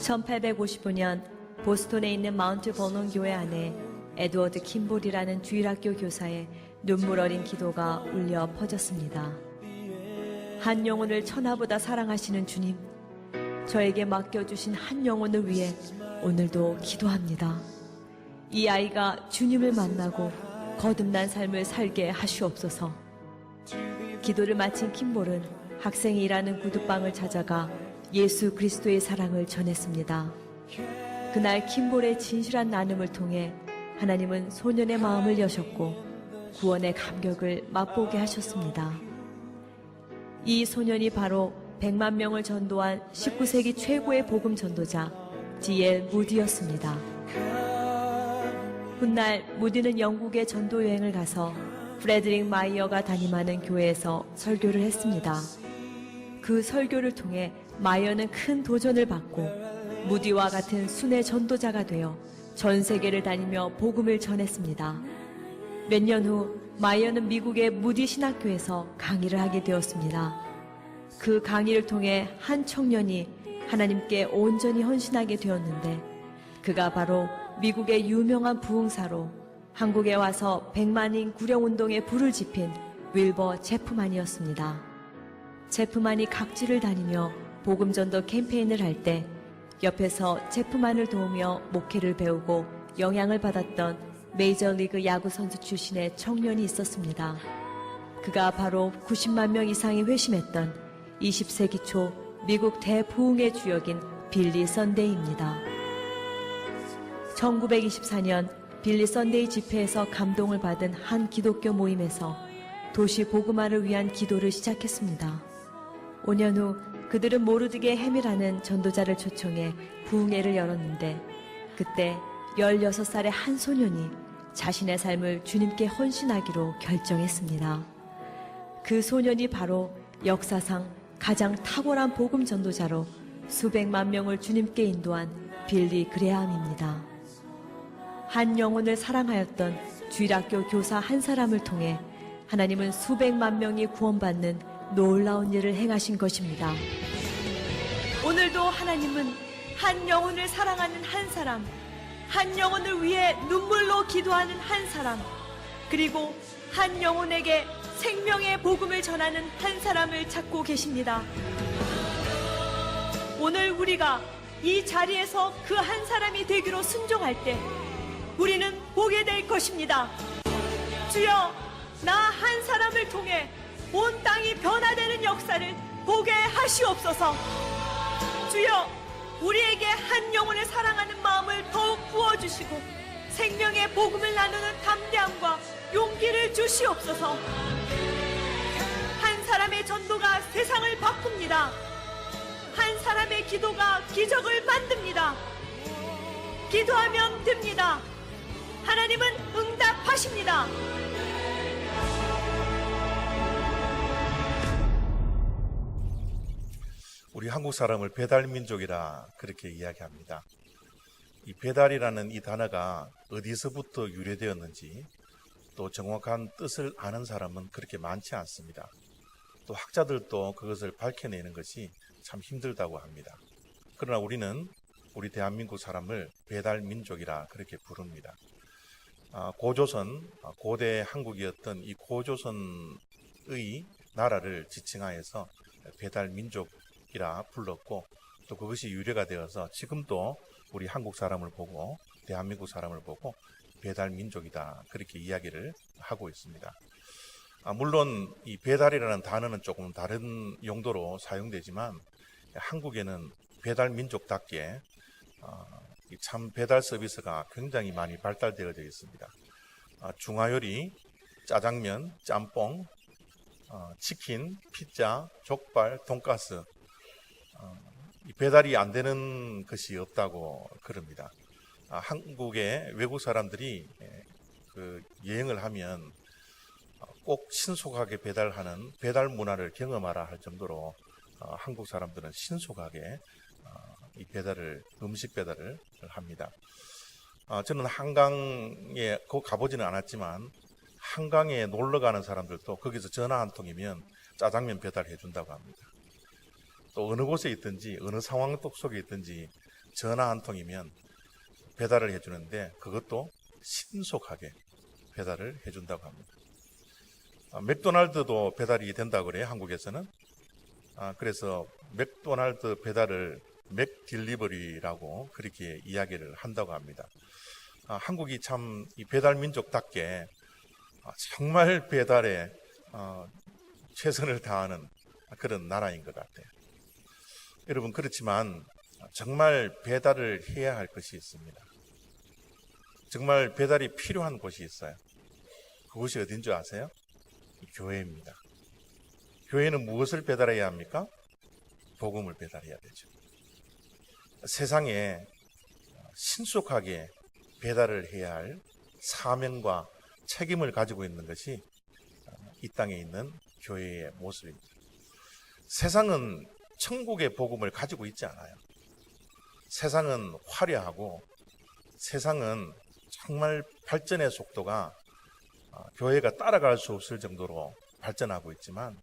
1855년 보스톤에 있는 마운트 버논 교회 안에 에드워드 킴볼이라는 주일학교 교사의 눈물 어린 기도가 울려 퍼졌습니다. 한 영혼을 천하보다 사랑하시는 주님, 저에게 맡겨주신 한 영혼을 위해 오늘도 기도합니다. 이 아이가 주님을 만나고 거듭난 삶을 살게 하시옵소서. 기도를 마친 킴볼은 학생이 일하는 구두방을 찾아가 예수 그리스도의 사랑을 전했습니다. 그날 킴볼의 진실한 나눔을 통해 하나님은 소년의 마음을 여셨고 구원의 감격을 맛보게 하셨습니다. 이 소년이 바로 100만 명을 전도한 19세기 최고의 복음 전도자 D.L. 무디였습니다. 훗날 무디는 영국의 전도 여행을 가서 프레드릭 마이어가 담임하는 교회에서 설교를 했습니다. 그 설교를 통해 마이어는 큰 도전을 받고 무디와 같은 순회 전도자가 되어 전 세계를 다니며 복음을 전했습니다. 몇 년 후 마이어는 미국의 무디 신학교에서 강의를 하게 되었습니다. 그 강의를 통해 한 청년이 하나님께 온전히 헌신하게 되었는데 그가 바로 미국의 유명한 부흥사로 한국에 와서 백만인 구령운동에 불을 지핀 윌버 제프만이었습니다. 제프만이 각지를 다니며 복음전도 캠페인을 할 때 옆에서 제프만을 도우며 목회를 배우고 영향을 받았던 메이저리그 야구 선수 출신의 청년이 있었습니다. 그가 바로 90만 명 이상이 회심했던 20세기 초 미국 대부흥의 주역인 빌리 선데이입니다. 1924년 빌리 선데이 집회에서 감동을 받은 한 기독교 모임에서 도시 복음화를 위한 기도를 시작했습니다. 5년 후 그들은 모르드게 해밀하는 전도자를 초청해 부흥회를 열었는데 그때 16살의 한 소년이 자신의 삶을 주님께 헌신하기로 결정했습니다. 그 소년이 바로 역사상 가장 탁월한 복음 전도자로 수백만 명을 주님께 인도한 빌리 그레함입니다. 한 영혼을 사랑하였던 주일학교 교사 한 사람을 통해 하나님은 수백만 명이 구원받는 놀라운 일을 행하신 것입니다. 오늘도 하나님은 한 영혼을 사랑하는 한 사람, 한 영혼을 위해 눈물로 기도하는 한 사람, 그리고 한 영혼에게 생명의 복음을 전하는 한 사람을 찾고 계십니다. 오늘 우리가 이 자리에서 그 한 사람이 되기로 순종할 때 우리는 보게 될 것입니다. 주여, 나 한 사람을 통해 온 땅이 변화되는 역사를 보게 하시옵소서. 주여, 우리에게 한 영혼을 사랑하는 마음을 더욱 부어주시고 생명의 복음을 나누는 담대함과 용기를 주시옵소서. 한 사람의 전도가 세상을 바꿉니다. 한 사람의 기도가 기적을 만듭니다. 기도하면 됩니다. 하나님은 응답하십니다. 우리 한국 사람을 배달 민족이라 그렇게 이야기합니다. 이 배달이라는 이 단어가 어디서부터 유래되었는지 또 정확한 뜻을 아는 사람은 그렇게 많지 않습니다. 또 학자들도 그것을 밝혀내는 것이 참 힘들다고 합니다. 그러나 우리는 우리 대한민국 사람을 배달 민족이라 그렇게 부릅니다. 아, 고조선, 아, 고대 한국이었던 이 고조선의 나라를 지칭하여서 배달 민족 이라 불렀고 또 그것이 유래가 되어서 지금도 우리 한국 사람을 보고 대한민국 사람을 보고 배달 민족이다 그렇게 이야기를 하고 있습니다. 아, 물론 이 배달이라는 단어는 조금 다른 용도로 사용되지만 한국에는 배달 민족답게 어, 이참 배달 서비스가 굉장히 많이 발달되어져 있습니다. 아, 중화요리, 짜장면, 짬뽕, 어, 치킨, 피자, 족발, 돈가스 배달이 안 되는 것이 없다고 그럽니다. 아, 한국의 외국 사람들이 예, 그 여행을 하면 어, 꼭 신속하게 배달하는 배달 문화를 경험하라 할 정도로 어, 한국 사람들은 신속하게 어, 이 배달을 음식 배달을 합니다. 어, 저는 한강에 거 가보지는 않았지만 한강에 놀러 가는 사람들도 거기서 전화 한 통이면 짜장면 배달해 준다고 합니다. 또 어느 곳에 있든지 어느 상황 속에 있든지 전화 한 통이면 배달을 해주는데 그것도 신속하게 배달을 해준다고 합니다. 아, 맥도날드도 배달이 된다고 그래요, 한국에서는. 아, 그래서 맥도날드 배달을 맥딜리버리라고 그렇게 이야기를 한다고 합니다. 아, 한국이 참이 배달 민족답게 아, 정말 배달에 어, 최선을 다하는 그런 나라인 것 같아요. 여러분 그렇지만 정말 배달을 해야 할 것이 있습니다. 정말 배달이 필요한 곳이 있어요. 그곳이 어딘 줄 아세요? 교회입니다. 교회는 무엇을 배달해야 합니까? 복음을 배달해야 되죠. 세상에 신속하게 배달을 해야 할 사명과 책임을 가지고 있는 것이 이 땅에 있는 교회의 모습입니다. 세상은 천국의 복음을 가지고 있지 않아요. 세상은 화려하고 세상은 정말 발전의 속도가 어, 교회가 따라갈 수 없을 정도로 발전하고 있지만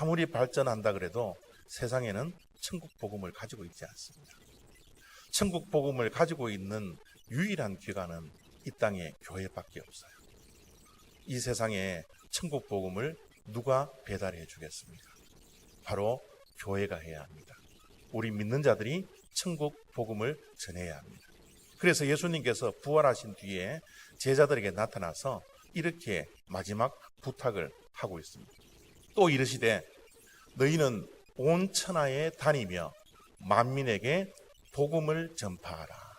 아무리 발전한다 그래도 세상에는 천국 복음을 가지고 있지 않습니다. 천국 복음을 가지고 있는 유일한 기관은 이 땅의 교회밖에 없어요. 이 세상에 천국 복음을 누가 배달해 주겠습니까? 바로 교회가 해야 합니다. 우리 믿는 자들이 천국 복음을 전해야 합니다. 그래서 예수님께서 부활하신 뒤에 제자들에게 나타나서 이렇게 마지막 부탁을 하고 있습니다. 또 이르시되 너희는 온 천하에 다니며 만민에게 복음을 전파하라.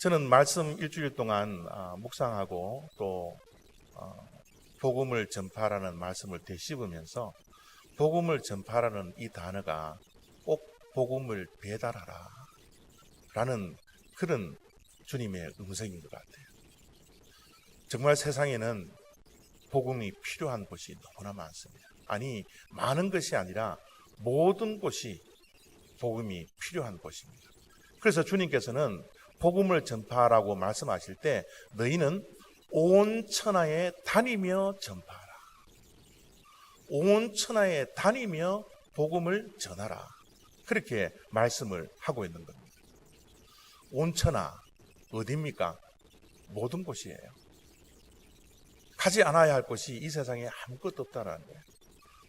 저는 말씀 일주일 동안 아, 묵상하고 또 어, 복음을 전파하라는 말씀을 되씹으면서 복음을 전파하라는 이 단어가 꼭 복음을 배달하라 라는 그런 주님의 음성인 것 같아요. 정말 세상에는 복음이 필요한 곳이 너무나 많습니다. 아니, 많은 것이 아니라 모든 곳이 복음이 필요한 곳입니다. 그래서 주님께서는 복음을 전파하라고 말씀하실 때 너희는 온 천하에 다니며 전파하라. 온 천하에 다니며 복음을 전하라. 그렇게 말씀을 하고 있는 겁니다. 온 천하 어디입니까? 모든 곳이에요. 가지 않아야 할 곳이 이 세상에 아무것도 없다라는 거예요.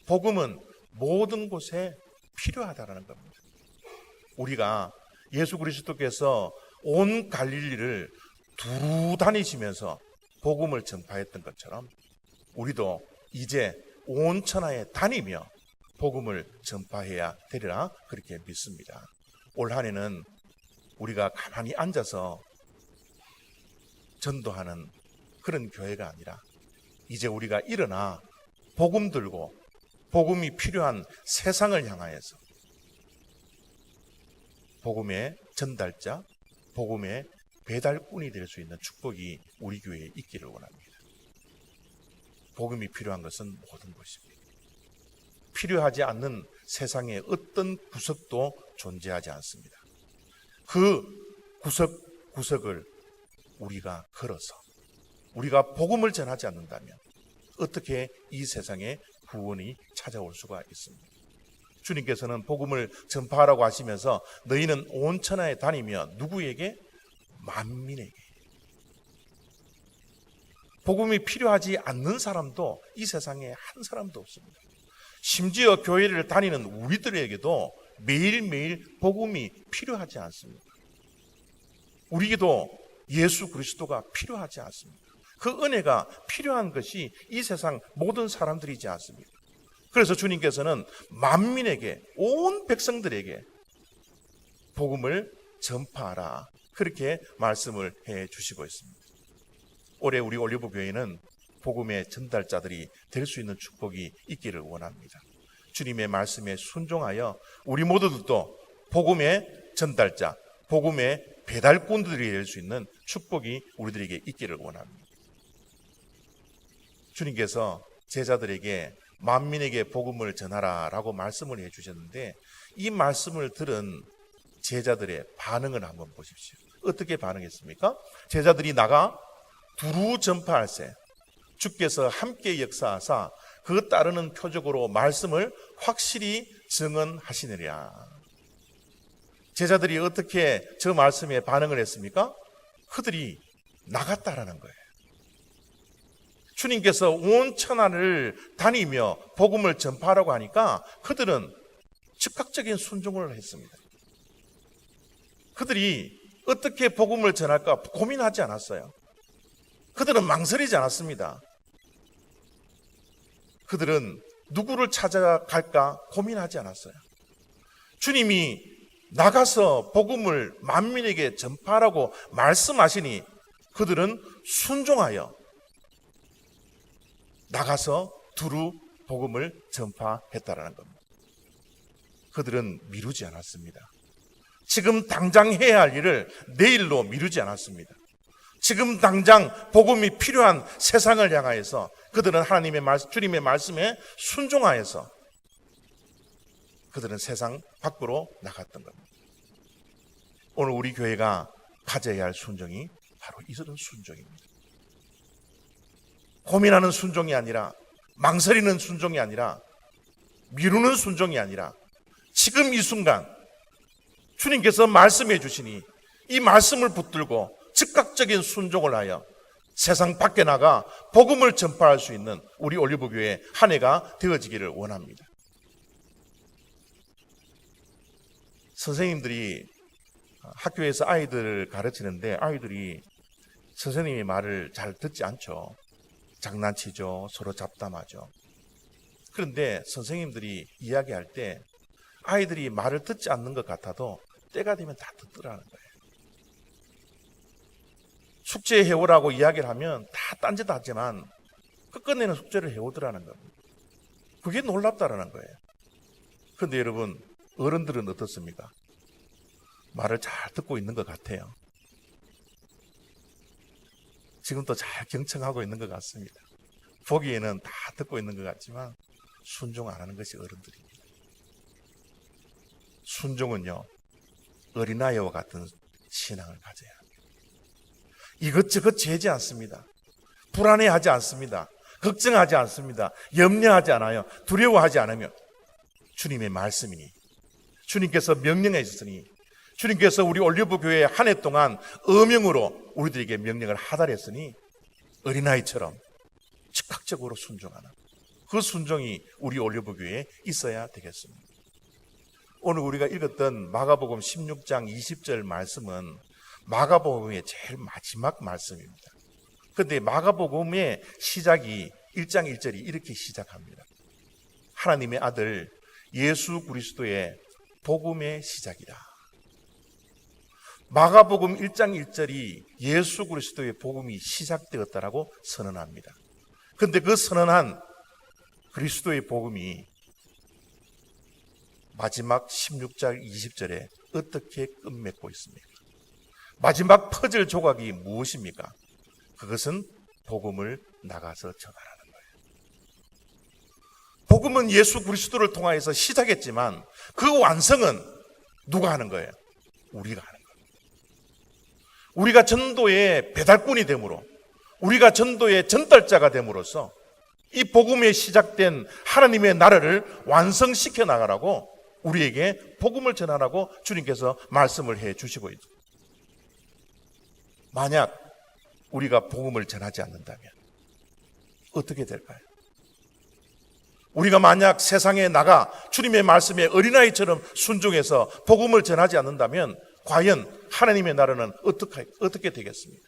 복음은 모든 곳에 필요하다라는 겁니다. 우리가 예수 그리스도께서 온 갈릴리를 두루 다니시면서 복음을 전파했던 것처럼 우리도 이제 온 천하에 다니며 복음을 전파해야 되리라 그렇게 믿습니다. 올 한해는 우리가 가만히 앉아서 전도하는 그런 교회가 아니라 이제 우리가 일어나 복음 들고 복음이 필요한 세상을 향하여서 복음의 전달자, 복음의 배달꾼이 될 수 있는 축복이 우리 교회에 있기를 원합니다. 복음이 필요한 것은 모든 것입니다. 필요하지 않는 세상의 어떤 구석도 존재하지 않습니다. 그 구석 구석을 우리가 걸어서 우리가 복음을 전하지 않는다면 어떻게 이 세상에 구원이 찾아올 수가 있습니까? 주님께서는 복음을 전파하라고 하시면서 너희는 온 천하에 다니며 누구에게 만민에게 복음이 필요하지 않는 사람도 이 세상에 한 사람도 없습니다. 심지어 교회를 다니는 우리들에게도 매일매일 복음이 필요하지 않습니다. 우리에게도 예수 그리스도가 필요하지 않습니다. 그 은혜가 필요한 것이 이 세상 모든 사람들이지 않습니까? 그래서 주님께서는 만민에게 온 백성들에게 복음을 전파하라 그렇게 말씀을 해 주시고 있습니다. 올해 우리 올리브 교회는 복음의 전달자들이 될 수 있는 축복이 있기를 원합니다. 주님의 말씀에 순종하여 우리 모두도 복음의 전달자, 복음의 배달꾼들이 될 수 있는 축복이 우리들에게 있기를 원합니다. 주님께서 제자들에게 만민에게 복음을 전하라라고 말씀을 해 주셨는데 이 말씀을 들은 제자들의 반응을 한번 보십시오. 어떻게 반응했습니까? 제자들이 나가 두루 전파할세 주께서 함께 역사하사 그 따르는 표적으로 말씀을 확실히 증언하시느랴. 제자들이 어떻게 저 말씀에 반응을 했습니까? 그들이 나갔다라는 거예요. 주님께서 온 천하를 다니며 복음을 전파하라고 하니까 그들은 즉각적인 순종을 했습니다. 그들이 어떻게 복음을 전할까 고민하지 않았어요. 그들은 망설이지 않았습니다. 그들은 누구를 찾아갈까 고민하지 않았어요. 주님이 나가서 복음을 만민에게 전파하라고 말씀하시니 그들은 순종하여 나가서 두루 복음을 전파했다라는 겁니다. 그들은 미루지 않았습니다. 지금 당장 해야 할 일을 내일로 미루지 않았습니다. 지금 당장 복음이 필요한 세상을 향하여서 그들은 하나님의 말씀, 주님의 말씀에 순종하여서 그들은 세상 밖으로 나갔던 겁니다. 오늘 우리 교회가 가져야 할 순종이 바로 이런 순종입니다. 고민하는 순종이 아니라 망설이는 순종이 아니라 미루는 순종이 아니라 지금 이 순간 주님께서 말씀해 주시니 이 말씀을 붙들고 즉각적인 순종을 하여 세상 밖에 나가 복음을 전파할 수 있는 우리 올리브 교회 한 해가 되어지기를 원합니다. 선생님들이 학교에서 아이들을 가르치는데 아이들이 선생님의 말을 잘 듣지 않죠. 장난치죠. 서로 잡담하죠. 그런데 선생님들이 이야기할 때 아이들이 말을 듣지 않는 것 같아도 때가 되면 다 듣더라는 거예요. 숙제 해오라고 이야기를 하면 다 딴짓 하지만 끝끝내는 숙제를 해오더라는 겁니다. 그게 놀랍다라는 거예요. 그런데 여러분, 어른들은 어떻습니까? 말을 잘 듣고 있는 것 같아요. 지금도 잘 경청하고 있는 것 같습니다. 보기에는 다 듣고 있는 것 같지만 순종 안 하는 것이 어른들입니다. 순종은요, 어린아이와 같은 신앙을 가져야. 이것저것 재지 않습니다. 불안해하지 않습니다. 걱정하지 않습니다. 염려하지 않아요. 두려워하지 않으며 주님의 말씀이니 주님께서 명령해 주셨으니 주님께서 우리 올리브 교회 한 해 동안 어명으로 우리들에게 명령을 하달했으니 어린아이처럼 즉각적으로 순종하는 그 순종이 우리 올리브 교회에 있어야 되겠습니다. 오늘 우리가 읽었던 마가복음 16장 20절 말씀은 마가복음의 제일 마지막 말씀입니다. 그런데 마가복음의 시작이 1장 1절이 이렇게 시작합니다. 하나님의 아들 예수 그리스도의 복음의 시작이다. 마가복음 1장 1절이 예수 그리스도의 복음이 시작되었다라고 선언합니다. 근데 그 선언한 그리스도의 복음이 마지막 16절 20절에 어떻게 끝맺고 있습니까? 마지막 퍼즐 조각이 무엇입니까? 그것은 복음을 나가서 전하라는 거예요. 복음은 예수 그리스도를 통하여서 시작했지만 그 완성은 누가 하는 거예요? 우리가 하는 거예요. 우리가 전도의 배달꾼이 되므로 우리가 전도의 전달자가 됨으로써 이 복음에 시작된 하나님의 나라를 완성시켜 나가라고 우리에게 복음을 전하라고 주님께서 말씀을 해 주시고 있죠. 만약 우리가 복음을 전하지 않는다면 어떻게 될까요? 우리가 만약 세상에 나가 주님의 말씀에 어린아이처럼 순종해서 복음을 전하지 않는다면 과연 하나님의 나라는 어떻게, 어떻게 되겠습니까?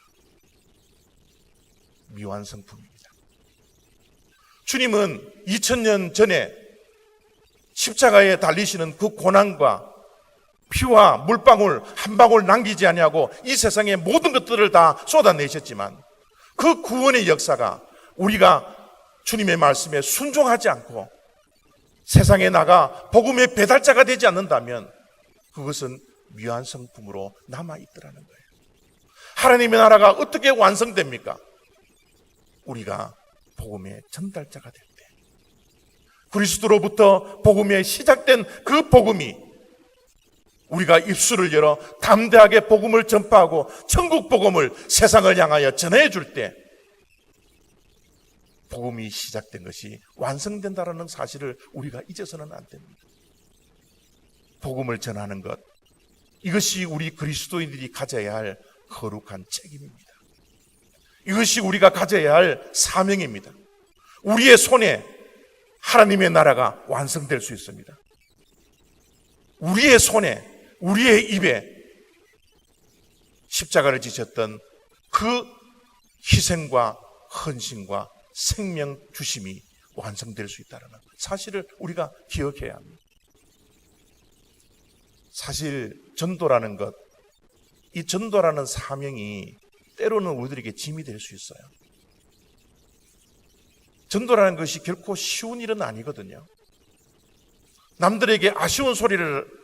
미완성품입니다. 주님은 2000년 전에 십자가에 달리시는 그 고난과 피와 물방울 한 방울 남기지 아니하고 이 세상의 모든 것들을 다 쏟아내셨지만 그 구원의 역사가 우리가 주님의 말씀에 순종하지 않고 세상에 나가 복음의 배달자가 되지 않는다면 그것은 미완 성품으로 남아 있더라는 거예요. 하나님의 나라가 어떻게 완성됩니까? 우리가 복음의 전달자가 될 때. 그리스도로부터 복음에 시작된 그 복음이 우리가 입술을 열어 담대하게 복음을 전파하고 천국 복음을 세상을 향하여 전해 줄 때, 복음이 시작된 것이 완성된다라는 사실을 우리가 잊어서는 안 됩니다. 복음을 전하는 것 이것이 우리 그리스도인들이 가져야 할 거룩한 책임입니다. 이것이 우리가 가져야 할 사명입니다. 우리의 손에 하나님의 나라가 완성될 수 있습니다. 우리의 손에, 우리의 입에 십자가를 지셨던 그 희생과 헌신과 생명 주심이 완성될 수 있다는 사실을 우리가 기억해야 합니다. 사실 전도라는 것, 이 전도라는 사명이 때로는 우리들에게 짐이 될 수 있어요. 전도라는 것이 결코 쉬운 일은 아니거든요. 남들에게 아쉬운 소리를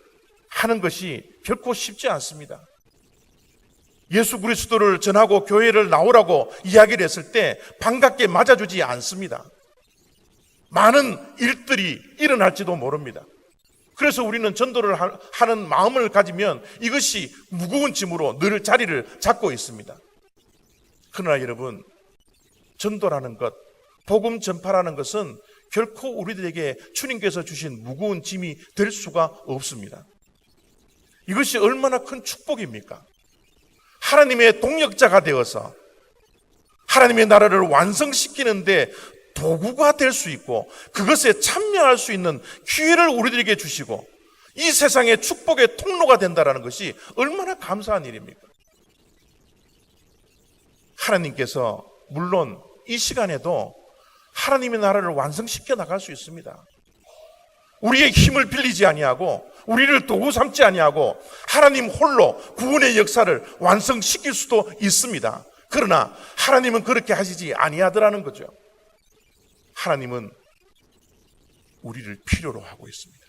하는 것이 결코 쉽지 않습니다. 예수 그리스도를 전하고 교회를 나오라고 이야기를 했을 때 반갑게 맞아주지 않습니다. 많은 일들이 일어날지도 모릅니다. 그래서 우리는 전도를 하- 하는 마음을 가지면 이것이 무거운 짐으로 늘 자리를 잡고 있습니다. 그러나 여러분, 전도라는 것, 복음 전파라는 것은 결코 우리들에게 주님께서 주신 무거운 짐이 될 수가 없습니다. 이것이 얼마나 큰 축복입니까? 하나님의 동력자가 되어서 하나님의 나라를 완성시키는데 도구가 될 수 있고 그것에 참여할 수 있는 기회를 우리들에게 주시고 이 세상의 축복의 통로가 된다는 것이 얼마나 감사한 일입니까? 하나님께서 물론 이 시간에도 하나님의 나라를 완성시켜 나갈 수 있습니다. 우리의 힘을 빌리지 아니하고 우리를 도구 삼지 아니하고 하나님 홀로 구원의 역사를 완성시킬 수도 있습니다. 그러나 하나님은 그렇게 하시지 아니하더라는 거죠. 하나님은 우리를 필요로 하고 있습니다.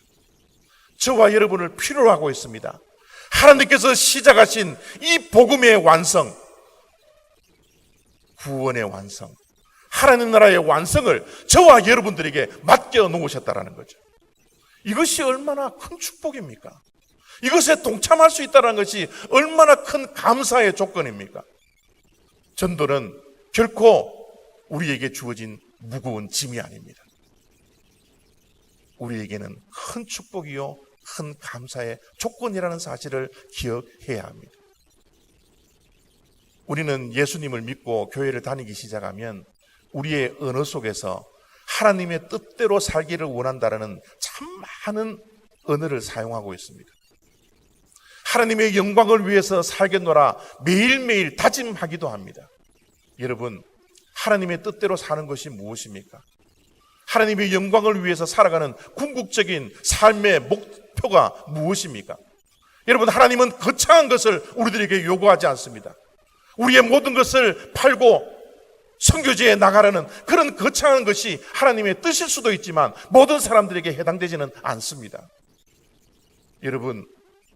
저와 여러분을 필요로 하고 있습니다. 하나님께서 시작하신 이 복음의 완성, 구원의 완성, 하나님 나라의 완성을 저와 여러분들에게 맡겨 놓으셨다라는 거죠. 이것이 얼마나 큰 축복입니까? 이것에 동참할 수 있다는 것이 얼마나 큰 감사의 조건입니까? 전도는 결코 우리에게 주어진 무거운 짐이 아닙니다. 우리에게는 큰 축복이요, 큰 감사의 조건이라는 사실을 기억해야 합니다. 우리는 예수님을 믿고 교회를 다니기 시작하면 우리의 언어 속에서 하나님의 뜻대로 살기를 원한다는 참 많은 언어를 사용하고 있습니다. 하나님의 영광을 위해서 살겠노라 매일매일 다짐하기도 합니다. 여러분, 하나님의 뜻대로 사는 것이 무엇입니까? 하나님의 영광을 위해서 살아가는 궁극적인 삶의 목표가 무엇입니까? 여러분, 하나님은 거창한 것을 우리들에게 요구하지 않습니다. 우리의 모든 것을 팔고 선교지에 나가라는 그런 거창한 것이 하나님의 뜻일 수도 있지만 모든 사람들에게 해당되지는 않습니다. 여러분,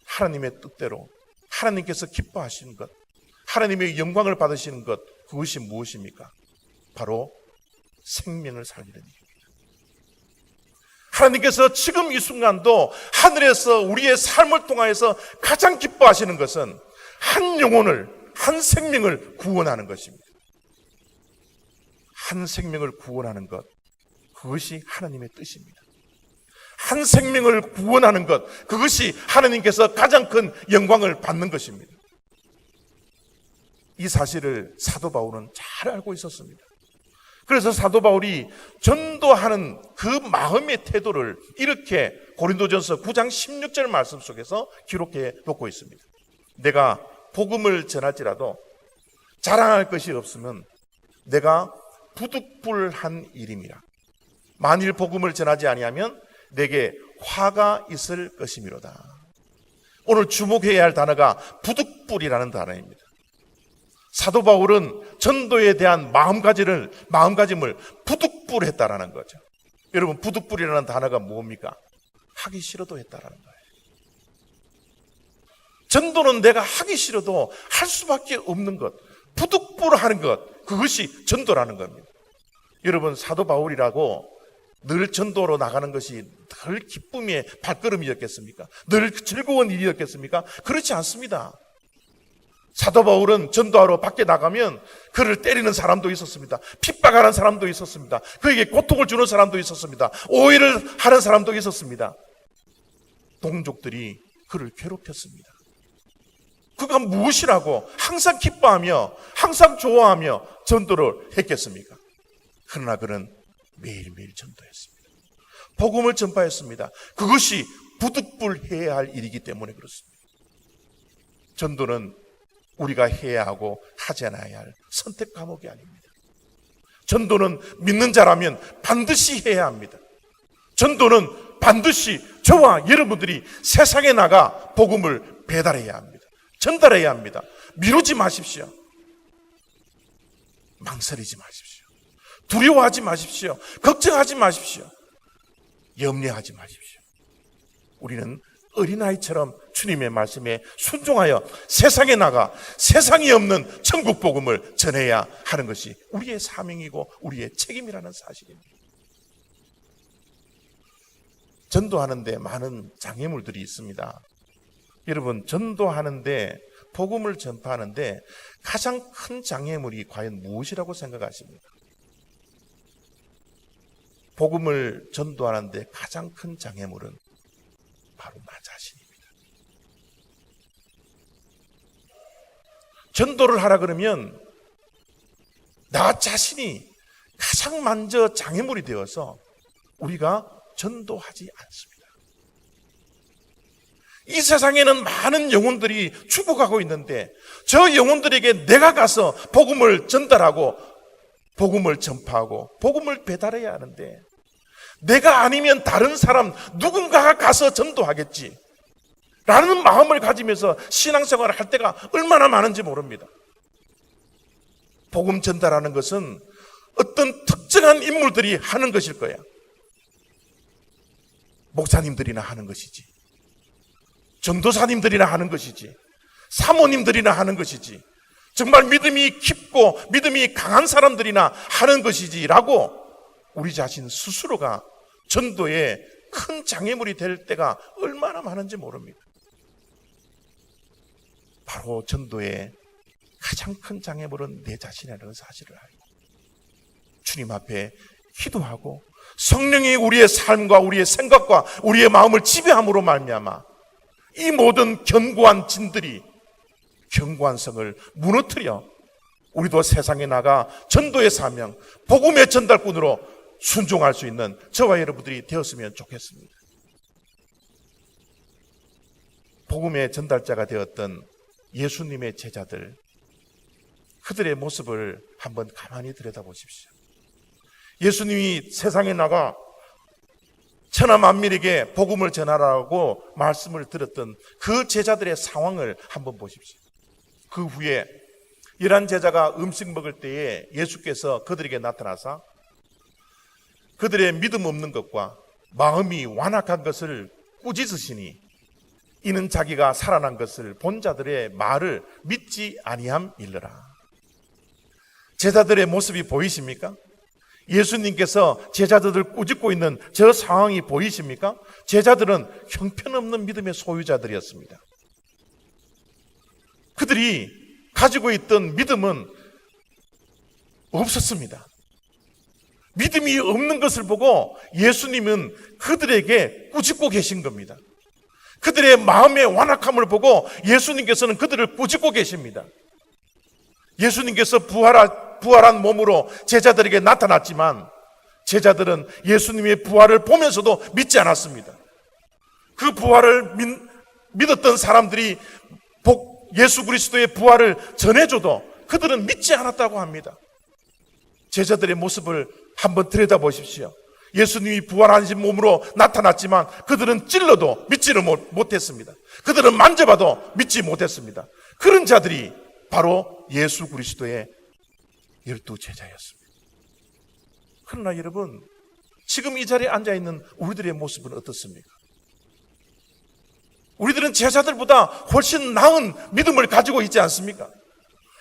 하나님의 뜻대로 하나님께서 기뻐하시는 것, 하나님의 영광을 받으시는 것, 그것이 무엇입니까? 바로 생명을 살리는 일입니다. 하나님께서 지금 이 순간도 하늘에서 우리의 삶을 통하여서 가장 기뻐하시는 것은 한 영혼을, 한 생명을 구원하는 것입니다. 한 생명을 구원하는 것, 그것이 하나님의 뜻입니다. 한 생명을 구원하는 것, 그것이 하나님께서 가장 큰 영광을 받는 것입니다. 이 사실을 사도 바울은 잘 알고 있었습니다. 그래서 사도 바울이 전도하는 그 마음의 태도를 이렇게 고린도전서 9장 16절 말씀 속에서 기록해 놓고 있습니다. 내가 복음을 전할지라도 자랑할 것이 없으면 내가 부득불한 일임이라. 만일 복음을 전하지 아니하면 내게 화가 있을 것이미로다. 오늘 주목해야 할 단어가 부득불이라는 단어입니다. 사도 바울은 전도에 대한 마음가짐을 마음가짐을 부득불했다라는 거죠. 여러분 부득불이라는 단어가 뭡니까? 하기 싫어도 했다라는 거예요. 전도는 내가 하기 싫어도 할 수밖에 없는 것, 부득불하는 것, 그것이 전도라는 겁니다. 여러분 사도 바울이라고 늘 전도로 나가는 것이 늘 기쁨의 발걸음이었겠습니까? 늘 즐거운 일이었겠습니까? 그렇지 않습니다. 사도 바울은 전도하러 밖에 나가면 그를 때리는 사람도 있었습니다. 핍박하는 사람도 있었습니다. 그에게 고통을 주는 사람도 있었습니다. 오해를 하는 사람도 있었습니다. 동족들이 그를 괴롭혔습니다. 그가 무엇이라고 항상 기뻐하며 항상 좋아하며 전도를 했겠습니까? 그러나 그는 매일매일 전도했습니다. 복음을 전파했습니다. 그것이 부득불해야 할 일이기 때문에 그렇습니다. 전도는 우리가 해야 하고 하지 않아야 할 선택 과목이 아닙니다. 전도는 믿는 자라면 반드시 해야 합니다. 전도는 반드시 저와 여러분들이 세상에 나가 복음을 배달해야 합니다. 전달해야 합니다. 미루지 마십시오. 망설이지 마십시오. 두려워하지 마십시오. 걱정하지 마십시오. 염려하지 마십시오. 우리는 어린아이처럼 주님의 말씀에 순종하여 세상에 나가 세상이 없는 천국 복음을 전해야 하는 것이 우리의 사명이고 우리의 책임이라는 사실입니다. 전도하는데 많은 장애물들이 있습니다. 여러분, 전도하는데 복음을 전파하는데 가장 큰 장애물이 과연 무엇이라고 생각하십니까? 복음을 전도하는데 가장 큰 장애물은 바로 나 자신입니다. 전도를 하라 그러면 나 자신이 가장 먼저 장애물이 되어서 우리가 전도하지 않습니다. 이 세상에는 많은 영혼들이 죽어가고 있는데 저 영혼들에게 내가 가서 복음을 전달하고 복음을 전파하고 복음을 배달해야 하는데 내가 아니면 다른 사람 누군가가 가서 전도하겠지 라는 마음을 가지면서 신앙생활을 할 때가 얼마나 많은지 모릅니다. 복음 전달하는 것은 어떤 특정한 인물들이 하는 것일 거야. 목사님들이나 하는 것이지. 전도사님들이나 하는 것이지. 사모님들이나 하는 것이지. 정말 믿음이 깊고 믿음이 강한 사람들이나 하는 것이지라고 우리 자신 스스로가 전도에 큰 장애물이 될 때가 얼마나 많은지 모릅니다. 바로 전도의 가장 큰 장애물은 내 자신이라는 사실을 알고 주님 앞에 기도하고 성령이 우리의 삶과 우리의 생각과 우리의 마음을 지배함으로 말미암아 이 모든 견고한 진들이 견고한 성을 무너뜨려 우리도 세상에 나가 전도의 사명, 복음의 전달꾼으로 순종할 수 있는 저와 여러분들이 되었으면 좋겠습니다. 복음의 전달자가 되었던 예수님의 제자들, 그들의 모습을 한번 가만히 들여다보십시오. 예수님이 세상에 나가 천하 만민에게 복음을 전하라고 말씀을 들었던 그 제자들의 상황을 한번 보십시오. 그 후에 열한 제자가 음식 먹을 때에 예수께서 그들에게 나타나서 그들의 믿음 없는 것과 마음이 완악한 것을 꾸짖으시니 이는 자기가 살아난 것을 본 자들의 말을 믿지 아니함 일러라. 제자들의 모습이 보이십니까? 예수님께서 제자들을 꾸짖고 있는 저 상황이 보이십니까? 제자들은 형편없는 믿음의 소유자들이었습니다. 그들이 가지고 있던 믿음은 없었습니다. 믿음이 없는 것을 보고 예수님은 그들에게 꾸짖고 계신 겁니다. 그들의 마음의 완악함을 보고 예수님께서는 그들을 꾸짖고 계십니다. 예수님께서 부활한, 부활한 몸으로 제자들에게 나타났지만 제자들은 예수님의 부활을 보면서도 믿지 않았습니다. 그 부활을 믿, 믿었던 사람들이 복, 예수 그리스도의 부활을 전해줘도 그들은 믿지 않았다고 합니다. 제자들의 모습을 한번 들여다보십시오. 예수님이 부활하신 몸으로 나타났지만 그들은 찔러도 믿지를 못, 했습니다 그들은 만져봐도 믿지 못했습니다. 그런 자들이 바로 예수 그리스도의 열두 제자였습니다. 그러나 여러분, 지금 이 자리에 앉아 있는 우리들의 모습은 어떻습니까? 우리들은 제자들보다 훨씬 나은 믿음을 가지고 있지 않습니까?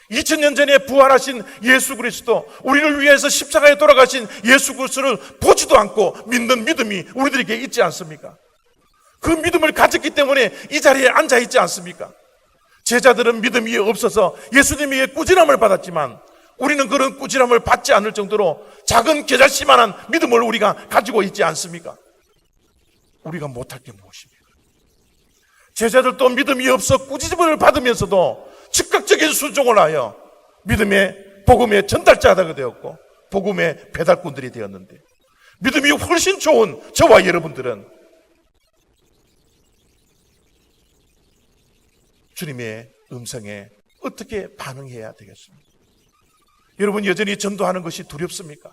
2000년 전에 부활하신 예수 그리스도, 우리를 위해서 십자가에 돌아가신 예수 그리스도를 보지도 않고 믿는 믿음이 우리들에게 있지 않습니까? 그 믿음을 가졌기 때문에 이 자리에 앉아 있지 않습니까? 제자들은 믿음이 없어서 예수님에게 꾸지람을 받았지만 우리는 그런 꾸지람을 받지 않을 정도로 작은 계절씨만한 믿음을 우리가 가지고 있지 않습니까? 우리가 못할 게 무엇입니까? 제자들도 믿음이 없어 꾸지람을 받으면서도 즉각적인 순종을 하여 믿음의 복음의 전달자가 되었고 복음의 배달꾼들이 되었는데 믿음이 훨씬 좋은 저와 여러분들은 주님의 음성에 어떻게 반응해야 되겠습니까? 여러분 여전히 전도하는 것이 두렵습니까?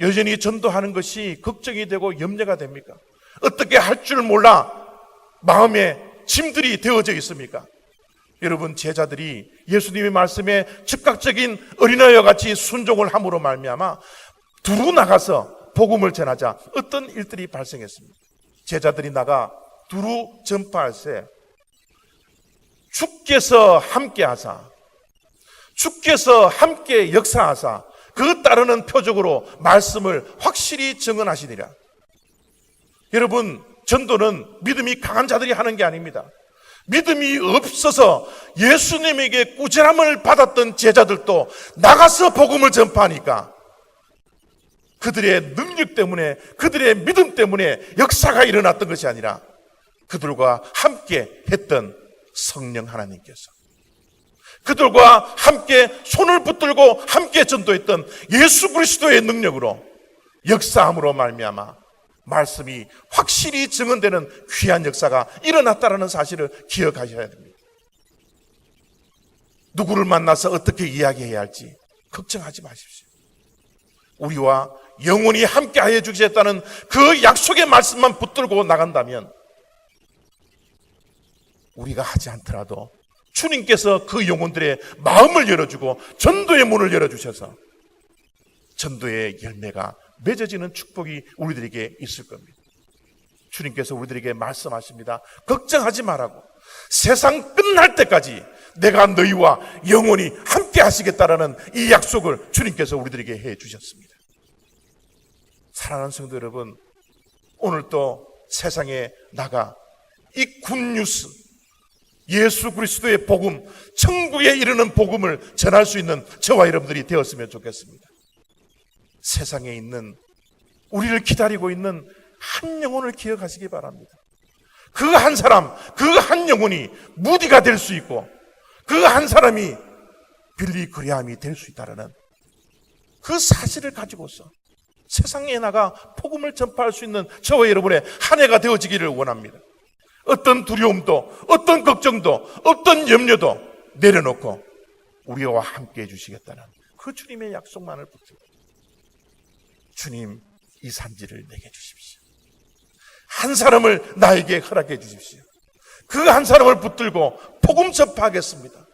여전히 전도하는 것이 걱정이 되고 염려가 됩니까? 어떻게 할 줄 몰라 마음에 짐들이 되어져 있습니까? 여러분 제자들이 예수님의 말씀에 즉각적인 어린아이와 같이 순종을 함으로 말미암아 두루 나가서 복음을 전하자 어떤 일들이 발생했습니다. 제자들이 나가 두루 전파할세 주께서 함께하사 주께서 함께 역사하사 그 따르는 표적으로 말씀을 확실히 증언하시니라. 여러분 전도는 믿음이 강한 자들이 하는 게 아닙니다. 믿음이 없어서 예수님에게 꾸지람을 받았던 제자들도 나가서 복음을 전파하니까 그들의 능력 때문에 그들의 믿음 때문에 역사가 일어났던 것이 아니라 그들과 함께 했던 성령 하나님께서 그들과 함께 손을 붙들고 함께 전도했던 예수 그리스도의 능력으로 역사함으로 말미암아 말씀이 확실히 증언되는 귀한 역사가 일어났다라는 사실을 기억하셔야 됩니다. 누구를 만나서 어떻게 이야기해야 할지 걱정하지 마십시오. 우리와 영원히 함께 하여 주시겠다는 그 약속의 말씀만 붙들고 나간다면 우리가 하지 않더라도 주님께서 그 영혼들의 마음을 열어주고 전도의 문을 열어주셔서 전도의 열매가 맺어지는 축복이 우리들에게 있을 겁니다. 주님께서 우리들에게 말씀하십니다. 걱정하지 말라고. 세상 끝날 때까지 내가 너희와 영원히 함께 하시겠다라는 이 약속을 주님께서 우리들에게 해 주셨습니다. 사랑하는 성도 여러분, 오늘 또 세상에 나가 이 굿뉴스, 예수 그리스도의 복음, 천국에 이르는 복음을 전할 수 있는 저와 여러분들이 되었으면 좋겠습니다. 세상에 있는 우리를 기다리고 있는 한 영혼을 기억하시기 바랍니다. 그 한 사람, 그 한 영혼이 무디가 될 수 있고 그 한 사람이 빌리 그리함이 될 수 있다는 그 사실을 가지고서 세상에 나가 복음을 전파할 수 있는 저와 여러분의 한 해가 되어지기를 원합니다. 어떤 두려움도, 어떤 걱정도, 어떤 염려도 내려놓고 우리와 함께 해주시겠다는 그 주님의 약속만을 붙들고 주님 이 산지를 내게 주십시오. 한 사람을 나에게 허락해 주십시오. 그 한 사람을 붙들고 복음 전파하겠습니다.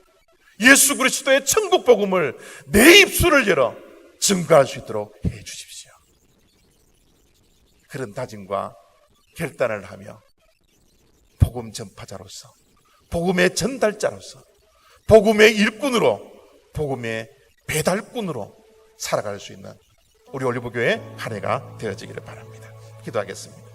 예수 그리스도의 천국 복음을 내 입술을 열어 증거할 수 있도록 해 주십시오. 그런 다짐과 결단을 하며 복음 전파자로서 복음의 전달자로서 복음의 일꾼으로 복음의 배달꾼으로 살아갈 수 있는 우리 올리브교회 한 해가 되어지기를 바랍니다. 기도하겠습니다.